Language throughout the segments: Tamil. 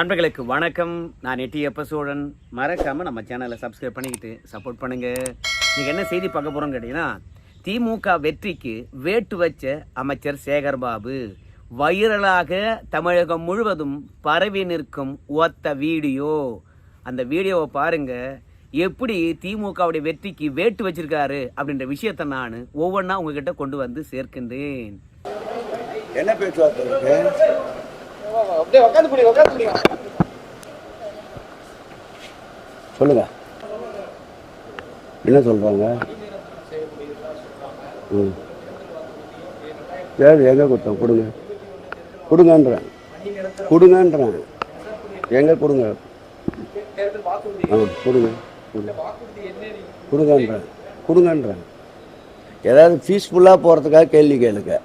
நண்பர்களுக்கு வணக்கம். நான் எட்டியப்ப சோழன் மறக்காமல் நம்ம சேனலை சப்ஸ்கிரைப் பண்ணிக்கிட்டு சப்போர்ட் பண்ணுங்கள் நீங்கள் என்ன செய்தி பார்க்க போகிறோம்னு கேட்டிங்கன்னா திமுக வெற்றிக்கு வேட்டு வச்ச அமைச்சர் சேகர்பாபு வைரலாக தமிழகம் முழுவதும் பரவி நிற்கும் ஒத்த வீடியோ. அந்த வீடியோவை பாருங்கள் எப்படி திமுகவுடைய வெற்றிக்கு வேட்டு வச்சிருக்காரு அப்படின்ற விஷயத்தை நான் ஒவ்வொன்றா உங்ககிட்ட கொண்டு வந்து சேர்க்கின்றேன். என்ன பேச்சுவார்த்தை அப்படியே உட்காந்து உட்காந்து சொல்லுங்க. என்ன சொல்றாங்க? ம். சரி எங்க கொடுத்தோம்? கொடுங்க. கொடுங்கன்றேன். கொடுங்கன்றேன். எங்க கொடுங்க? ஆ கொடுங்க. கொடுங்கன்றேன். கொடுங்கன்றேன். ஏதாவது பீஸ்ஃபுல்லாக போகிறதுக்காக கேள்வி கேளுங்க.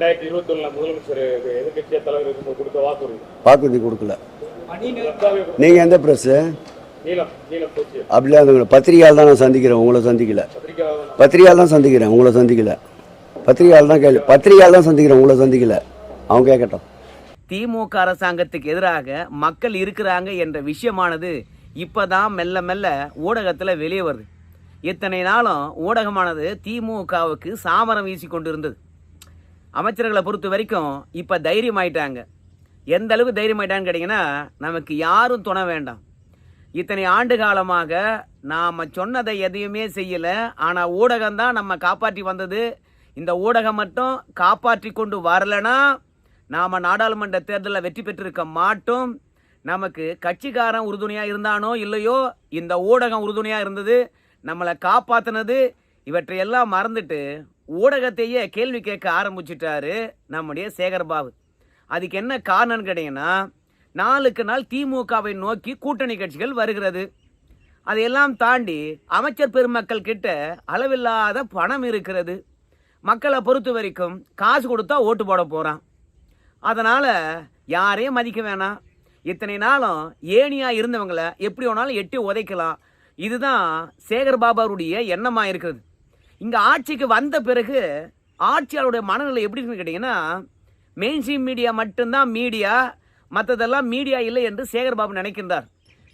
ரெண்டாயிரத்தி இருபத்தி ஒண்ணுல முதலமைச்சர் எதிர்கட்சியா தலைவர் இருக்கும்போது கொடுத்த வாக்குறுதி. வாக்குறுதி கொடுக்கல. நீங்கள் எந்த ப்ரெஸ்ஸு அப்படிலாம் இருந்துங்களா பத்திரிகையால் தான் நான் சந்திக்கிறேன் உங்களை சந்திக்கல. பத்திரிகையால் தான் சந்திக்கிறேன். உங்களை சந்திக்கல. பத்திரிகையால் தான் கேள்வி பத்திரிகையால் தான் சந்திக்கிறேன் உங்களை சந்திக்கல. அவன் கேட்கட்டும் திமுக அரசாங்கத்துக்கு எதிராக மக்கள் இருக்கிறாங்க என்ற விஷயமானது இப்பதான் மெல்ல மெல்ல ஊடகத்தில் வெளியே வருது. இத்தனை நாளும் ஊடகமானது திமுகவுக்கு சாமரம் வீசி கொண்டு இருந்தது அமைச்சர்களை பொறுத்த வரைக்கும் இப்போ தைரியமாயிட்டாங்க. எந்த அளவுக்கு தைரியமாயிட்டான்னு கேட்டிங்கன்னா நமக்கு யாரும் துணை வேண்டாம். இத்தனை ஆண்டு காலமாக நாம் சொன்னதை எதையுமே செய்யலை. ஆனால் ஊடகம்தான் நம்ம காப்பாற்றி வந்தது. இந்த ஊடகம் மட்டும் காப்பாற்றி கொண்டு வரலைன்னா நாம் நாடாளுமன்ற தேர்தலில் வெற்றி பெற்றிருக்க மாட்டோம். நமக்கு கட்சிக்காரன் உறுதுணையாக இருந்தானோ இல்லையோ இந்த ஊடகம் உறுதுணையாக இருந்தது. நம்மளை காப்பாற்றினது இவற்றையெல்லாம் மறந்துட்டு ஊடகத்தையே கேள்வி கேட்க ஆரம்பிச்சிட்டாரு நம்முடைய சேகர்பாபு அதுக்கு என்ன காரணம்னு கேட்டிங்கன்னா நாளுக்கு நாள் திமுகவை நோக்கி கூட்டணி கட்சிகள் வருகிறது. அதையெல்லாம் தாண்டி அமைச்சர் பெருமக்கள் கிட்ட அளவில்லாத பணம் இருக்கிறது. மக்களை பொறுத்த வரைக்கும் காசு கொடுத்தா ஓட்டு போட போகிறான் அதனால் யாரையும் மதிக்க வேணாம். இத்தனை நாளும் ஏணியாக இருந்தவங்களை எப்படி வேணாலும் எட்டி உதைக்கலாம். இதுதான் சேகர் பாபாவுடைய எண்ணமாக இருக்கிறது. இங்கே ஆட்சிக்கு வந்த பிறகு ஆட்சியாளருடைய மனநிலை எப்படி இருக்குன்னு கேட்டிங்கன்னா மெயின் ஸ்ட்ரீம் மீடியா மட்டும்தான் மீடியா மற்றதெல்லாம் மீடியா இல்லை என்று சேகர் பாபு நினைக்கின்றார்.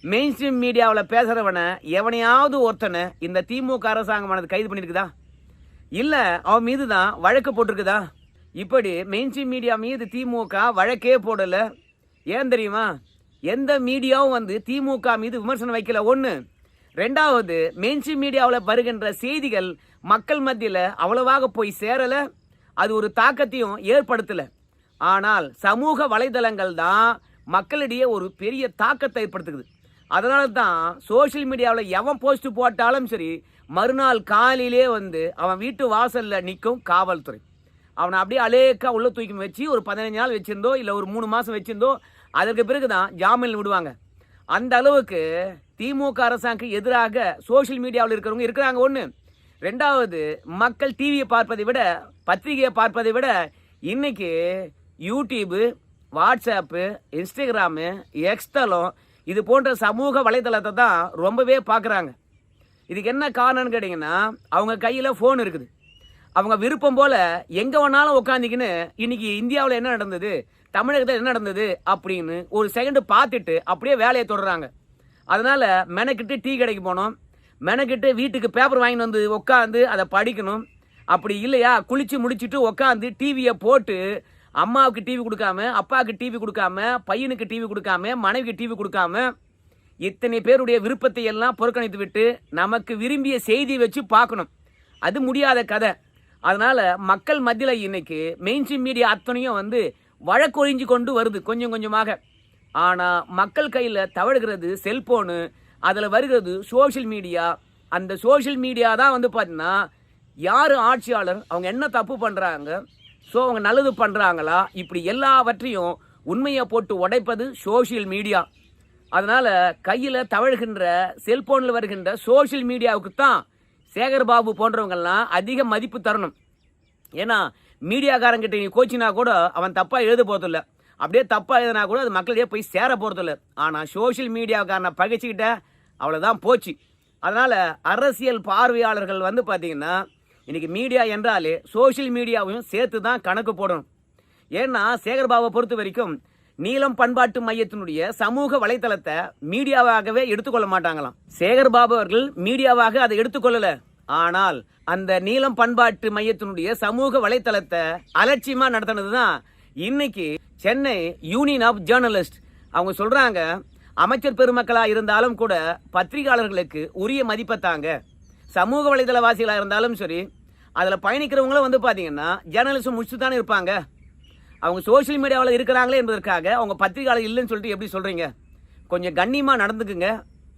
மெயின் ஸ்ட்ரீம் மீடியாவில் பேசுகிறவனை எவனையாவது ஒருத்தனை இந்த திமுக அரசாங்கமானது கைது பண்ணியிருக்குதா இல்லை அவன் மீது தான் வழக்கு போட்டிருக்குதா? இப்படி மெயின் ஸ்ட்ரீம் மீடியா மீது திமுக வழக்கே போடலை. ஏன் தெரியுமா? எந்த மீடியாவும் வந்து திமுக மீது விமர்சனம் வைக்கல. ஒன்று ரெண்டாவது மெயின்ஸ்ட்ரீம் மீடியாவில் வருகின்ற செய்திகள் மக்கள் மத்தியில் அவ்வளவாக போய் சேரலை. அது ஒரு தாக்கத்தையும் ஏற்படுத்தலை. ஆனால் சமூக வலைதளங்கள் தான் மக்களிடையே ஒரு பெரிய தாக்கத்தை ஏற்படுத்துது. அதனால தான் சோஷியல் மீடியாவில் எவன் போஸ்ட் போட்டாலும் சரி மறுநாள் காலையிலே வந்து அவன் வீட்டு வாசலில் நிற்கும் காவல்துறை. அவனை அப்படியே அலேக்கா உள்ள தூக்கி வச்சு ஒரு பதினஞ்சு நாள் வச்சுருந்தோ இல்லை ஒரு மூணு மாதம் வச்சுருந்தோ அதற்கு பிறகு தான் ஜாமீன் விடுவாங்க. அந்த அளவுக்கு திமுக அரசாங்கம் எதிராக சோஷியல் மீடியாவில் இருக்கிறவங்க இருக்கிறாங்க. ஒன்று ரெண்டாவது மக்கள் டிவியை பார்ப்பதை விட பத்திரிகையை பார்ப்பதை விட இன்னைக்கு யூடியூபு வாட்ஸ்அப்பு இன்ஸ்டாகிராமு எக்ஸ்தலம் இது போன்ற சமூக வலைதளத்தை தான் ரொம்பவே பார்க்குறாங்க. இதுக்கு என்ன காரணம்னு கேட்டிங்கன்னா அவங்க கையில் ஃபோன் இருக்குது. அவங்க விருப்பம் போல் எங்கே வேணாலும் உட்காந்திக்கின்னு இன்றைக்கி இந்தியாவில் என்ன நடந்தது? தமிழகத்தில் என்ன நடந்தது? அப்படின்னு ஒரு செகண்டு பார்த்துட்டு அப்படியே வேலையை தொடர்றாங்க. அதனால் மெனக்கிட்டு டீ கடைக்கு போகணும் மெனக்கிட்டு வீட்டுக்கு பேப்பர் வாங்கிட்டு வந்து உட்காந்து அதை படிக்கணும். அப்படி இல்லையா? குளித்து முடிச்சிட்டு உட்காந்து டிவியை போட்டு அம்மாவுக்கு டிவி கொடுக்காம அப்பாவுக்கு டிவி கொடுக்காம பையனுக்கு டிவி கொடுக்காம மனைவிக்கு டிவி கொடுக்காம இத்தனை பேருடைய விருப்பத்தை எல்லாம் புறக்கணித்து விட்டு நமக்கு விரும்பிய செய்தியை வச்சு பார்க்கணும். அது முடியாத கதை. அதனால் மக்கள் மத்தியில் இன்னைக்கு மெயின்ஸ்ட்ரீம் மீடியா அத்தனையும் வந்து வழக்கொழிஞ்சு கொண்டு வருது கொஞ்சம் கொஞ்சமாக. ஆனால் மக்கள் கையில் தவழுகிறது செல்ஃபோனு அதில் வருகிறது சோஷியல் மீடியா. அந்த சோஷியல் மீடியா தான் வந்து பார்த்தீங்கன்னா யார் ஆட்சியாளர் அவங்க என்ன தப்பு பண்ணுறாங்க ஸோ அவங்க நல்லது பண்ணுறாங்களா இப்படி எல்லாவற்றையும் உண்மையை போட்டு உடைப்பது சோஷியல் மீடியா. அதனால் கையில் தவழுகின்ற செல்ஃபோனில் வருகின்ற சோஷியல் மீடியாவுக்கு தான் சேகர்பாபு போன்றவங்கள்லாம் அதிக மதிப்பு தரணும். ஏன்னா மீடியாக்காரங்கிட்ட நீ கோச்சினா கூட அவன் தப்பாக எழுத போதில்லை அப்படியே தப்பாக எழுதினா கூட அது மக்களிடையே போய் சேர போகிறதில்ல ஆனால் சோஷியல் மீடியாக்காரனை பகைச்சிக்கிட்ட அவ்வளோதான் போச்சு. அதனால் அரசியல் பார்வையாளர்கள் வந்து பார்த்திங்கன்னா இன்றைக்கி மீடியா என்றாலே சோஷியல் மீடியாவையும் சேர்த்து தான் கணக்கு போடணும். ஏன்னா சேகர்பாபை பொறுத்த வரைக்கும் நீளம் பண்பாட்டு மையத்தினுடைய சமூக வலைத்தளத்தை மீடியாவாகவே எடுத்துக்கொள்ள மாட்டாங்களாம். சேகர்பாபு அவர்கள் மீடியாவாக அதை எடுத்துக்கொள்ளல. ஆனால் அந்த நீளம் பண்பாட்டு மையத்தினுடைய சமூக வலைத்தளத்தை அலட்சியமாக நடத்தினது தான் இன்னைக்கு சென்னை யூனியன் ஆஃப் ஜேர்னலிஸ்ட் அவங்க சொல்கிறாங்க அமைச்சர் பெருமக்களாக இருந்தாலும் கூட பத்திரிகையாளர்களுக்கு உரிய மதிப்பை தாங்க சமூக வலைதளவாசிகளாக இருந்தாலும் சரி அதில் பயணிக்கிறவங்களும் வந்து பார்த்தீங்கன்னா ஜேர்னலிஸ்ட் முடிச்சு தானே இருப்பாங்க. அவங்க சோஷியல் மீடியாவில் இருக்கிறாங்களே என்பதற்காக அவங்க பத்திரிகையாளர் இல்லைன்னு சொல்லிட்டு எப்படி சொல்கிறீங்க கொஞ்சம் கண்ணியமாக நடந்துக்குங்க.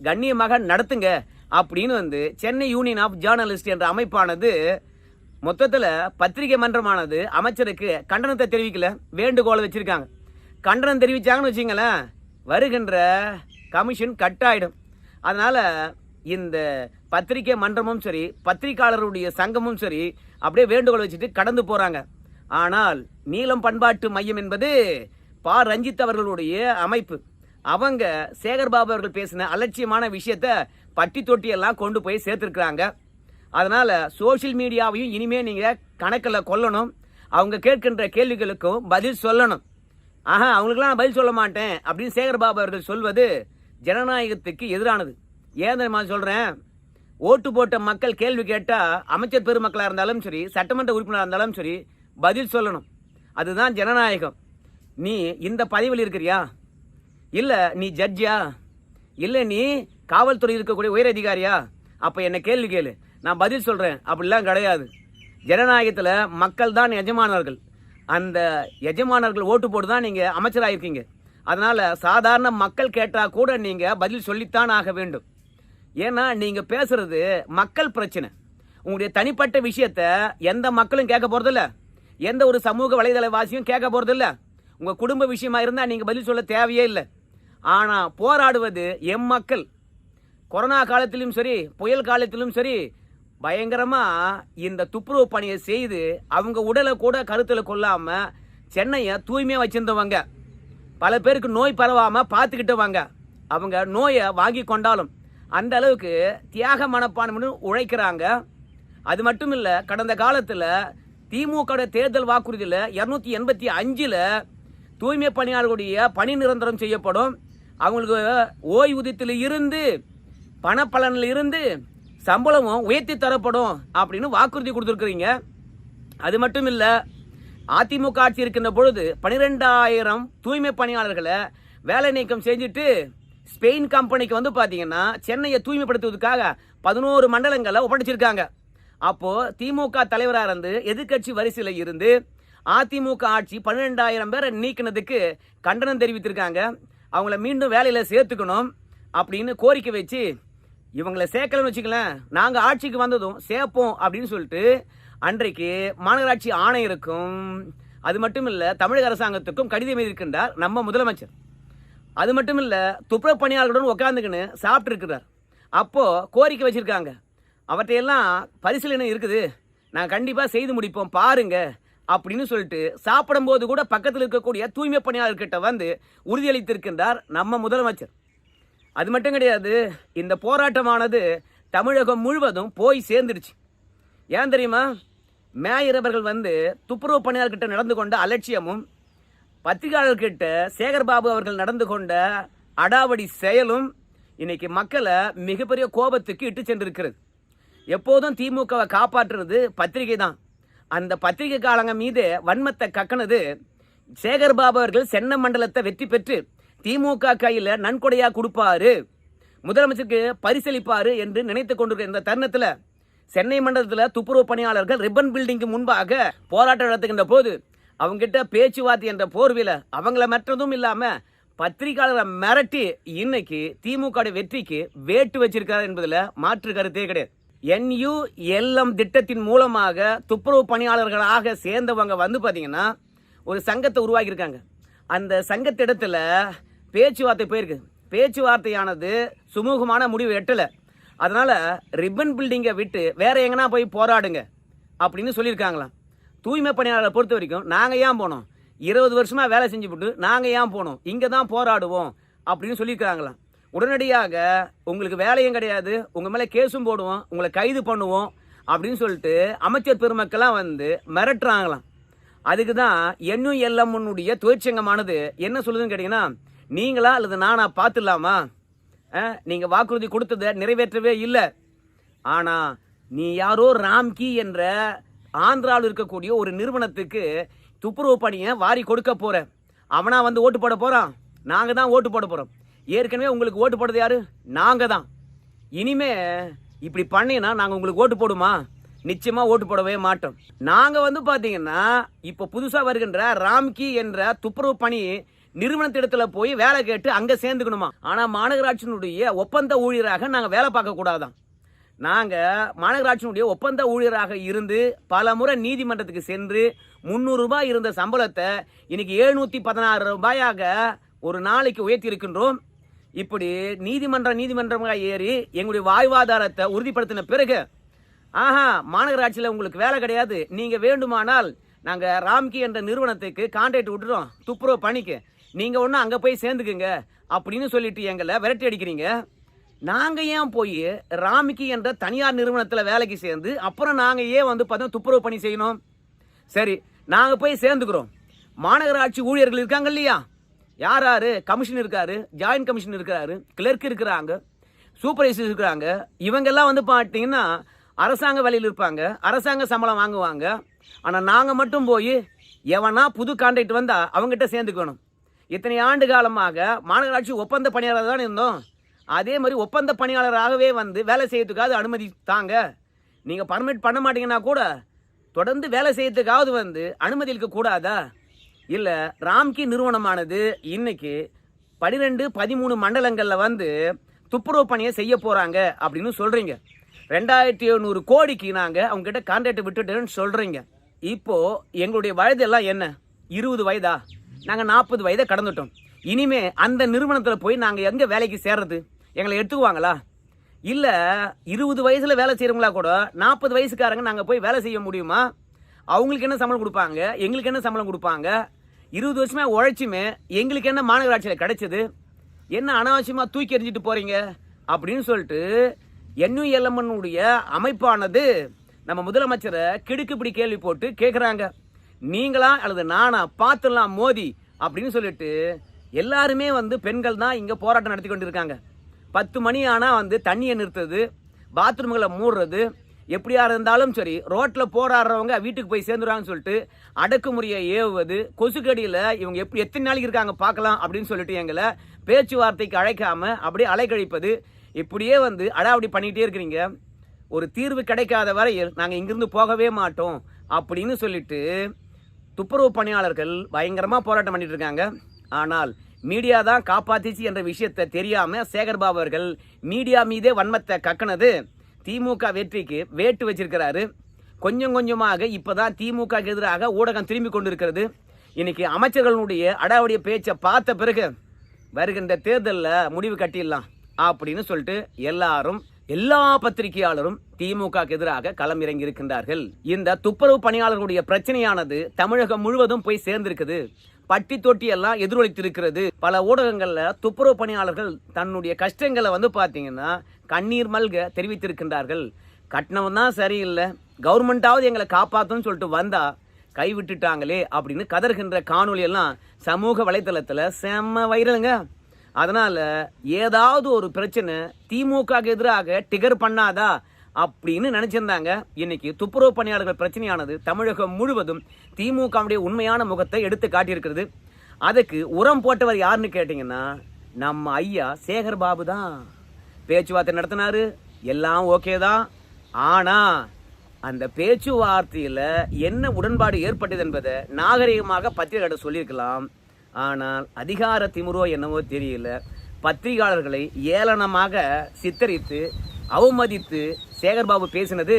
கண்ணியமாக நடத்துங்க. அப்படின்னு வந்து சென்னை யூனியன் ஆஃப் ஜேர்னலிஸ்ட் என்ற அமைப்பானது மொத்தத்தில் பத்திரிகை மன்றமானது அமைச்சருக்கு கண்டனத்தை தெரிவிக்கல வேண்டுகோளை வச்சிருக்காங்க. கண்டனம் தெரிவிச்சாங்கன்னு வச்சுங்களேன் வருகின்ற கமிஷன் கட் ஆயிடும் அதனால் இந்த பத்திரிகை மன்றமும் சரி பத்திரிகையாளருடைய சங்கமும் சரி அப்படியே வேண்டுகோள் வச்சுட்டு கடந்து போகிறாங்க ஆனால் நீளம் பண்பாட்டு மையம் என்பது பா. ரஞ்சித் அவர்களுடைய அமைப்பு. அவங்க சேகர்பாபு அவர்கள் பேசின அலட்சியமான விஷயத்த பட்டி தொட்டியெல்லாம் கொண்டு போய் சேர்த்துருக்குறாங்க. அதனால் சோஷியல் மீடியாவையும் இனிமேல் நீங்கள் கணக்கில் கொல்லணும். அவங்க கேட்கின்ற கேள்விகளுக்கும் பதில் சொல்லணும். ஆஹா அவங்களுக்குலாம் நான் பதில் சொல்ல மாட்டேன் அப்படின்னு சேகர் பாபு அவர்கள் சொல்வது ஜனநாயகத்துக்கு எதிரானது. ஏன் தெரியுமா சொல்கிறேன் ஓட்டு போட்ட மக்கள் கேள்வி கேட்டால் அமைச்சர் பெருமக்களாக இருந்தாலும் சரி சட்டமன்ற உறுப்பினராக இருந்தாலும் சரி பதில் சொல்லணும். அதுதான் ஜனநாயகம். நீ இந்த பதவியில் இருக்கிறியா? இல்லை நீ ஜட்ஜா இல்லை நீ காவல்துறை இருக்கக்கூடிய உயர் அதிகாரியா அப்போ என்னை கேள்வி கேளு. நான் பதில் சொல்கிறேன் அப்படிலாம் கிடையாது. ஜனநாயகத்தில் மக்கள் தான் எஜமானர்கள். அந்த எஜமானர்கள் ஓட்டு போட்டு தான் நீங்கள் அமைச்சராயிருக்கீங்க. அதனால் சாதாரண மக்கள் கேட்டால் கூட நீங்கள் பதில் சொல்லித்தான் ஆக வேண்டும். ஏன்னா நீங்கள் பேசுகிறது மக்கள் பிரச்சனை. உங்களுடைய தனிப்பட்ட விஷயத்த எந்த மக்களும் கேட்க போகிறதில்ல எந்த ஒரு சமூக வலைதளவாசியும் கேட்க போகிறதில்ல உங்கள் குடும்ப விஷயமா இருந்தால் நீங்கள் பதில் சொல்ல தேவையே இல்லை. ஆனால் போராடுவது எம் மக்கள். கொரோனா காலத்திலும் சரி புயல் காலத்திலும் சரி பயங்கரமா இந்த துப்புரவு பணியை செய்து அவங்க உடலை கூட கருத்தில் கொள்ளாம சென்னையை தூய்மையாக வச்சிருந்தவங்க. பல பேருக்கு நோய் பரவாம பார்த்துக்கிட்டவங்க. அவங்க நோயை வாங்கி கொண்டாலும் அந்த அளவுக்கு தியாக மனப்பான்மைன்னு உழைக்கிறாங்க. அது மட்டும் இல்லை கடந்த காலத்தில் திமுக தேர்தல் வாக்குறுதியில் இரநூத்தி எண்பத்தி அஞ்சில் தூய்மை பணியாளர்களுடைய பணி நிரந்தரம் செய்யப்படும். அவங்களுக்கு ஓய்வூதியத்தில் இருந்து பணப்பலனில் இருந்து சம்பளமும் உயர்த்தி தரப்படும் அப்படின்னு வாக்குறுதி கொடுத்துருக்குறீங்க. அது மட்டும் இல்லை அதிமுக ஆட்சி இருக்கின்ற பொழுது பனிரெண்டாயிரம் தூய்மை பணியாளர்களை வேலை நீக்கம் செஞ்சுட்டு ஸ்பெயின் கம்பெனிக்கு வந்து பார்த்தீங்கன்னா சென்னையை தூய்மைப்படுத்துவதற்காக பதினோரு மண்டலங்களை ஒப்படைச்சிருக்காங்க. அப்போது திமுக தலைவராக இருந்து எதிர்க்கட்சி வரிசையில் இருந்து அதிமுக ஆட்சி பன்னிரெண்டாயிரம் பேரை நீக்கினதுக்கு கண்டனம் தெரிவித்திருக்காங்க. அவங்கள மீண்டும் வேலையில் சேர்த்துக்கணும் அப்படின்னு கோரிக்கை வச்சு இவங்களை சேர்க்கலன்னு வச்சுக்கலேன் நாங்கள் ஆட்சிக்கு வந்ததும் சேர்ப்போம் அப்படின்னு சொல்லிட்டு அன்றைக்கு மாநகராட்சி ஆணையருக்கும் அது மட்டும் இல்லை தமிழக அரசாங்கத்துக்கும் கடிதம் எழுதியிருக்கின்றார் நம்ம முதலமைச்சர். அது மட்டும் இல்லை துப்புரவு பணியாளர்களுடன் உட்காந்துக்கின்னு சாப்பிட்டு இருக்கிறார். கோரிக்கை வச்சுருக்காங்க. அவற்றையெல்லாம் பரிசீலனை இருக்குது. நான் கண்டிப்பாக செய்து முடிப்போம் பாருங்க அப்படின்னு சொல்லிட்டு சாப்பிடும்போது கூட பக்கத்தில் இருக்கக்கூடிய தூய்மை பணியாளர்கிட்ட வந்து உறுதியளித்திருக்கின்றார் நம்ம முதலமைச்சர். அது மட்டும் கிடையாது இந்த போராட்டமானது தமிழகம் முழுவதும் போய் சேர்ந்துடுச்சு. ஏன் தெரியுமா? மேயர் அவர்கள் வந்து துப்புரவு பணியாளர்கிட்ட நடந்து கொண்ட அலட்சியமும் பத்திரிகையாளர்கிட்ட சேகர்பாபு அவர்கள் நடந்து கொண்ட அடாவடி செயலும் இன்னைக்கு மக்களை மிகப்பெரிய கோபத்துக்கு இட்டு சென்றிருக்கிறது. எப்போதும் திமுகவை காப்பாற்றுறது பத்திரிகை தான். அந்த பத்திரிகை காலங்க மீது வன்மத்தை கக்கனது சேகர்பாபு அவர்கள் சென்னை மண்டலத்தை வெற்றி பெற்று திமுக கையில் நன்கொடையாக கொடுப்பாரு. முதலமைச்சருக்கு பரிசளிப்பாரு என்று நினைத்து கொண்டிருக்கிற இந்த தருணத்தில் சென்னை மண்டலத்தில் துப்புரவு பணியாளர்கள் ரிப்பன் பில்டிங்க்கு முன்பாக போராட்டம் நடத்துகின்ற போது அவங்ககிட்ட பேச்சுவார்த்தை என்ற போர்வில அவங்கள மற்றதும் இல்லாமல் பத்திரிகையாளரை மிரட்டி இன்னைக்கு திமுக வெற்றிக்கு வேட்டு வச்சிருக்காரு என்பதில் மாற்று கருத்தே கிடையாது. என்யூ எல்எம் திட்டத்தின் மூலமாக துப்புரவு பணியாளர்களாக சேர்ந்தவங்க வந்து பார்த்தீங்கன்னா ஒரு சங்கத்தை உருவாக்கியிருக்காங்க. அந்த சங்கத்திடத்தில் பேச்சுவார்த்தை போயிருக்கு. பேச்சுவார்த்தையானது சுமூகமான முடிவு எட்டலை. அதனால் ரிப்பன் பில்டிங்கை விட்டு வேறு எங்கன்னா போய் போராடுங்க அப்படின்னு சொல்லியிருக்காங்களாம். தூய்மை பணியாளரை பொறுத்த வரைக்கும் நாங்கள் ஏன் போனோம்? இருபது வருஷமாக வேலை செஞ்சுவிட்டு நாங்கள் ஏன் போனோம்? இங்கே தான் போராடுவோம் அப்படின்னு சொல்லியிருக்காங்களாம். உடனடியாக உங்களுக்கு வேலையும் கிடையாது உங்கள் மேலே கேஸும் போடுவோம் உங்களை கைது பண்ணுவோம் அப்படின்னு சொல்லிட்டு அமைச்சர் பெருமக்கள்லாம் வந்து மிரட்டுறாங்களாம். அதுக்கு தான் என்னும் தொழிற்சங்கமானது என்ன சொல்லுதுன்னு கேட்டிங்கன்னா நீங்களா அல்லது நானா பார்த்துடலாமா? நீங்கள் வாக்குறுதி கொடுத்ததை நிறைவேற்றவே இல்லை. ஆனால் நீ யாரோ ராம்கி என்ற ஆந்திராவில் இருக்கக்கூடிய ஒரு நிறுவனத்துக்கு துப்புரவு பணியை வாரி கொடுக்க போகிற அவனா வந்து ஓட்டு போட போகிறான் நாங்கள் தான் ஓட்டு போட போகிறோம் ஏற்கனவே உங்களுக்கு ஓட்டு போடுறது யாரு? நாங்கள் தான். இனிமே இப்படி பண்ணினா நாங்கள் உங்களுக்கு ஓட்டு போடுமா? நிச்சயமாக ஓட்டு போடவே மாட்டோம். நாங்கள் வந்து பார்த்தீங்கன்னா இப்போ புதுசாக வருகின்ற ராம்கி என்ற துப்புரவு பணி நிறுவனத்திடத்துல போய் வேலை கேட்டு அங்க சேர்ந்துக்கணுமா? ஆனா மாநகராட்சியினுடைய ஒப்பந்த ஊழியராக நாங்க வேலை பார்க்க கூடாதான் நாங்க மாநகராட்சியினுடைய ஒப்பந்த ஊழியராக இருந்து பல முறை நீதிமன்றத்துக்கு சென்று முந்நூறு ரூபாய் இருந்த சம்பளத்தை இன்னைக்கு எழுநூத்தி பதினாறு ரூபாயாக ஒரு நாளைக்கு உயர்த்தி இருக்கின்றோம் இப்படி நீதிமன்ற நீதிமன்றமாக ஏறி எங்களுடைய வாழ்வாதாரத்தை உறுதிப்படுத்தின பிறகு ஆஹா மாநகராட்சியில் உங்களுக்கு வேலை கிடையாது. நீங்கள் வேண்டுமானால் நாங்கள் ராம்கி என்ற நிறுவனத்துக்கு கான்ட்ராக்ட் விட்டுறோம். துப்புரவு பணிக்கு. நீங்க ஒன்று அங்கே போய் சேர்ந்துக்குங்க அப்படின்னு சொல்லிட்டு எங்களை விரட்டி அடிக்கிறீங்க. நாங்கள் ஏன் போய் ராமிக்கு என்ற தனியார் நிறுவனத்தில் வேலைக்கு சேர்ந்து அப்புறம் நாங்கள் ஏன் வந்து பார்த்தோம் துப்புரவு பணி செய்யணும்? சரி நாங்கள் போய் சேர்ந்துக்கிறோம். மாநகராட்சி ஊழியர்கள் இருக்காங்க இல்லையா? யார் யார் கமிஷன் இருக்காரு ஜாயின்ட் கமிஷன் இருக்கிறாரு கிளர்க் இருக்கிறாங்க சூப்பர்வைசர் இருக்கிறாங்க. இவங்கெல்லாம் வந்து பார்த்தீங்கன்னா அரசாங்க வேலையில் இருப்பாங்க அரசாங்க சம்பளம் வாங்குவாங்க. ஆனால் நாங்கள் மட்டும் போய் எவனா புது கான்ட்ராக்ட் வந்தால் அவங்ககிட்ட சேர்ந்துக்கணும். இத்தனை ஆண்டு காலமாக மாநகராட்சி ஒப்பந்த பணியாளர் தான் இருந்தோம். அதே மாதிரி ஒப்பந்த பணியாளராகவே வந்து வேலை செய்யறதுக்காவது அனுமதி தாங்க. நீங்கள் பர்மிட் பண்ண மாட்டீங்கன்னா கூட தொடர்ந்து வேலை செய்யறதுக்காவது வந்து அனுமதி இருக்கக்கூடாதா இல்லை ராம்கி நிறுவனமானது இன்னைக்கு பன்னிரெண்டு பதிமூணு மண்டலங்களில் வந்து துப்புரவு பணியை செய்ய போகிறாங்க அப்படின்னு சொல்கிறீங்க ரெண்டாயிரத்தி எழுநூறு கோடிக்கு நாங்கள் அவங்ககிட்ட கான்ட்ராக்ட் விட்டுட்டேன்னு சொல்கிறீங்க இப்போது எங்களுடைய வயது எல்லாம் என்ன? இருபது வயதா? நாங்கள் நாற்பது வயதை கடந்துட்டோம். இனிமே அந்த நிறுவனத்தில் போய் நாங்கள் எங்கே வேலைக்கு சேர்றது? எங்களை எடுத்துக்குவாங்களா? இல்லை இருபது வயசில் வேலை செய்கிறவங்களா கூட நாற்பது வயசுக்காரங்க நாங்கள் போய் வேலை செய்ய முடியுமா? அவங்களுக்கு என்ன சம்பளம் கொடுப்பாங்க? எங்களுக்கு என்ன சம்பளம் கொடுப்பாங்க? இருபது வருஷமே உழைச்சுமே எங்களுக்கு என்ன மாநகராட்சியில் கிடைச்சது? என்ன அனாவசியமாக தூக்கி எறிஞ்சிட்டு போகிறீங்க அப்படின்னு சொல்லிட்டு என்யூஎல்எம்னுடைய அமைப்பானது நம்ம முதலமைச்சரை கிடுக்குப்பிடி கேள்வி போட்டு கேட்குறாங்க நீங்களா அல்லது நானா பார்த்துடலாம் மோதி அப்படின்னு சொல்லிட்டு எல்லாருமே வந்து பெண்கள் தான் இங்கே போராட்டம் நடத்தி கொண்டு இருக்காங்க பத்து மணி ஆனால் வந்து தண்ணியை நிறுத்துறது பாத்ரூம்களை மூடுறது எப்படியா இருந்தாலும் சரி ரோட்டில் போராடுறவங்க வீட்டுக்கு போய் சேர்ந்துடுறாங்கன்னு சொல்லிட்டு அடக்குமுறையை ஏவுவது கொசுக்கடியில் இவங்க எப்படி எத்தனை நாளைக்கு இருக்காங்க பார்க்கலாம் அப்படின்னு சொல்லிட்டு எங்களை பேச்சுவார்த்தைக்கு அழைக்காம அப்படியே அலைக்கழிப்பது இப்படியே வந்து அடாவடி பண்ணிக்கிட்டே இருக்கிறீங்க. ஒரு தீர்வு கிடைக்காத வரையில் நாங்கள் இங்கிருந்து போகவே மாட்டோம் அப்படின்னு சொல்லிட்டு துப்புரவு பணியாளர்கள் பயங்கரமாக போராட்டம் பண்ணிட்டு இருக்காங்க. ஆனால் மீடியா தான் காப்பாத்திச்சு என்ற விஷயத்தை தெரியாமல் சேகர்பாபு அவர்கள் மீடியா மீதே வன்மத்தை கக்கனது திமுக வெற்றிக்கு வேட்டு வச்சிருக்கிறாரு. கொஞ்சம் கொஞ்சமாக இப்போ தான் திமுக எதிராக ஊடகம் திரும்பி கொண்டிருக்கிறது. இன்னைக்கு அமைச்சர்களுடைய அடாவடிய பேச்சை பார்த்த பிறகு வருகின்ற தேர்தலில் முடிவு கட்டிடலாம் அப்படின்னு சொல்லிட்டு எல்லாரும் எல்லா பத்திரிகையாளரும் திமுக எதிராக களம் இருக்கின்றார்கள் இந்த துப்புரவு பணியாளர்களுடைய பிரச்சனையானது தமிழகம் முழுவதும் போய் சேர்ந்திருக்குது. பட்டி தொட்டி எல்லாம் எதிரொலித்திருக்கிறது. பல ஊடகங்கள்ல துப்புரவு பணியாளர்கள் தன்னுடைய கஷ்டங்களை வந்து பாத்தீங்கன்னா கண்ணீர் மல்க தெரிவித்திருக்கின்றார்கள். கட்டணம் தான் சரியில்லை. கவர்மெண்ட்டாவது எங்களை காப்பாத்தும்னு சொல்லிட்டு வந்தா கைவிட்டுட்டாங்களே அப்படின்னு கதறுகின்ற காணொலி எல்லாம் சமூக வலைத்தளத்துல செம்ம வைரலுங்க. அதனால் ஏதாவது ஒரு பிரச்சனை திமுக எதிராக டிகர் பண்ணாதா அப்படின்னு நினைச்சிருந்தாங்க. இன்னைக்கு துப்புரவு பணியாளர்கள் பிரச்சனையானது தமிழகம் முழுவதும் திமுகவுடைய உண்மையான முகத்தை எடுத்து காட்டியிருக்கிறது. அதுக்கு உரம் போட்டவர் யாருன்னு கேட்டிங்கன்னா நம்ம ஐயா சேகர் பாபு தான். பேச்சுவார்த்தை நடத்தினாரு எல்லாம் ஓகே தான். ஆனால் அந்த பேச்சுவார்த்தையில் என்ன உடன்பாடு ஏற்பட்டது என்பதை நாகரிகமாக பத்திரிகையாளர் சொல்லியிருக்கலாம். ஆனால் அதிகார திமுறோ என்னவோ தெரியல. பத்திரிகையாளர்களை ஏளனமாக சித்தரித்து அவமதித்து சேகர்பாபு பேசினது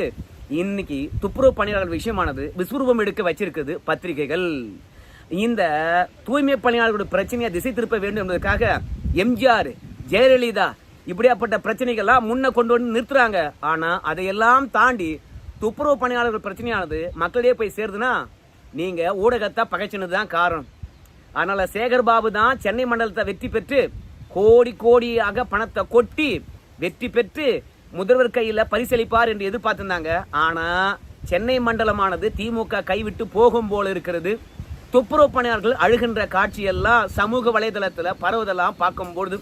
இன்னைக்கு துப்புரவு பணியாளர்கள் விஷயமானது விஸ்வரூபம் எடுக்க வச்சிருக்குது பத்திரிகைகள். இந்த தூய்மை பணியாளர்களுடைய பிரச்சனையை திசை திருப்ப வேண்டும் என்பதற்காக எம்ஜிஆர் ஜெயலலிதா இப்படியாப்பட்ட பிரச்சனைகள்லாம் முன்ன கொண்டு வந்து நிறுத்துறாங்க. ஆனால் அதையெல்லாம் தாண்டி துப்புரவு பணியாளர்கள் பிரச்சனையானது மக்களிடையே போய் சேருதுன்னா நீங்கள் ஊடகத்தை பகைச்சினது தான் காரணம். அதனால சேகர் பாபு தான் சென்னை மண்டலத்தை வெற்றி பெற்று கோடி கோடியாக பணத்தை கொட்டி வெற்றி பெற்று முதல்வர் கையில் பரிசளிப்பார் என்று எதிர்பார்த்திருந்தாங்க. ஆனா சென்னை மண்டலமானது திமுக கைவிட்டு போகும் போல இருக்கிறது. துப்புரவு பணியாளர்கள் அழுகின்ற காட்சியெல்லாம் சமூக வலைதளத்தில் பரவுதெல்லாம் பார்க்கும்பொழுது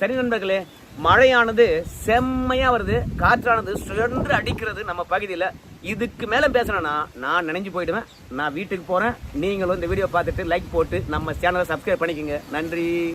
சரி நண்பர்களே மழையானது செம்மையா வருது காற்றானது சுழன்று அடிக்கிறது நம்ம பகுதியில். இதுக்கு மேலே பேசணும்னா நான் நினைஞ்சு போயிடுவேன். நான் வீட்டுக்கு போகிறேன் நீங்களும் இந்த வீடியோ பார்த்துட்டு லைக் போட்டு நம்ம சேனலை சப்ஸ்கிரைப் பண்ணிக்கோங்க. நன்றி.